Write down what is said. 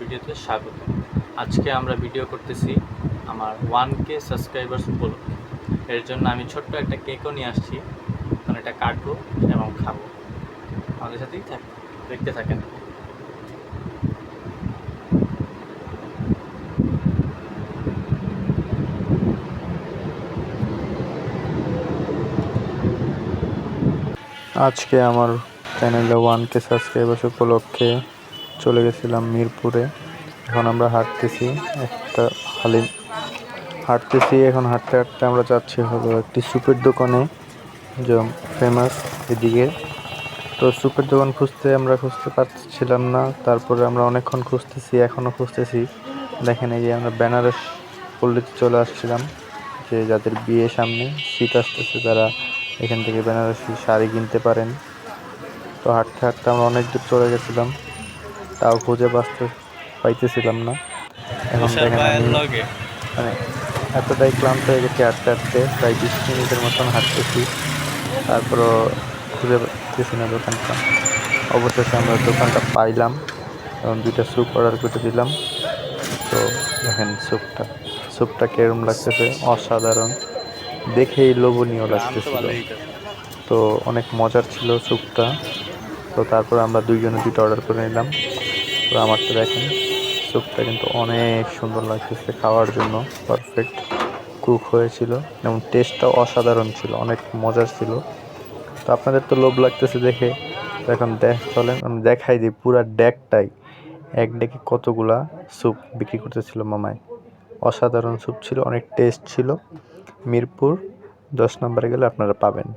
ভিডিওতে স্বাগত। আজকে আমরা ভিডিও করতেছি আমার ওয়ান কে সাবস্ক্রাইবার্স উপলক্ষে। এর জন্য আমি ছোট্ট একটা কেকও নিয়ে আসছি। মানে এটা কাটবো এবং খাব। আমাদের সাথেই থাক, দেখতে থাকেন। আজকে আমার চ্যানেলে ওয়ান কে সাবস্ক্রাইবার্স উপলক্ষে চলে গেছিলাম মিরপুরে। এখন আমরা হাঁটতেছি একটা হালিম হাঁটতেছি, এখন হাঁটতে হাঁটতে আমরা যাচ্ছি হলো একটি সুপের দোকানে, যে ফেমাস এদিকে। তো সুপের দোকান খুঁজতে আমরা খুঁজতে পারছিলাম না, তারপরে আমরা অনেকক্ষণ খুঁজতেছি, এখনও খুঁজতেছি। দেখেন এই যে আমরা বেনারস পল্লীতে চলে আসছিলাম, যে যাদের বিয়ে সামনে, শীত আসতেছে, তারা এখান থেকে বেনারসি শাড়ি কিনতে পারেন। তো হাঁটতে হাঁটতে আমরা অনেক দূর চলে গেছিলাম। তাও খুঁজে বাঁচতে পাইতেছিলাম না। এখন দেখেন আমি মানে এতটাই ক্লান্ত হয়ে গেছি হাঁটতে হাঁটতে। প্রায় বিশ মিনিটের মতন হাঁটতেছি। তারপরও খুঁজে পাচ্ছি না দোকানটা। অবশেষে আমরা দোকানটা পাইলাম এবং দুইটা স্যুপ অর্ডার করে দিলাম। তো দেখেন স্যুপটা স্যুপটা কেরম লাগতেছে? অসাধারণ। দেখেই লোভনীয় লাগতেছিল। তো। অনেক মজার ছিল স্যুপটা তো তারপর আমরা দুইজনে দুইটা অর্ডার করে নিলাম। তো আমার তো দেখেন স্যুপটা কিন্তু অনেক সুন্দর লাগতেছে খাওয়ার জন্য। পারফেক্ট কুক হয়েছিল এবং টেস্টটাও অসাধারণ ছিল, অনেক মজার ছিল। তো আপনাদের তো লোভ লাগতেছে দেখে। এখন দেখ, চলেন, আমি দেখাই দিই পুরা ডেকটাই। এক ডেকে কতগুলা স্যুপ বিক্রি করতেছিল মামায় অসাধারণ স্যুপ ছিল, অনেক টেস্ট ছিল। মিরপুর দশ নম্বরে গেলে আপনারা পাবেন।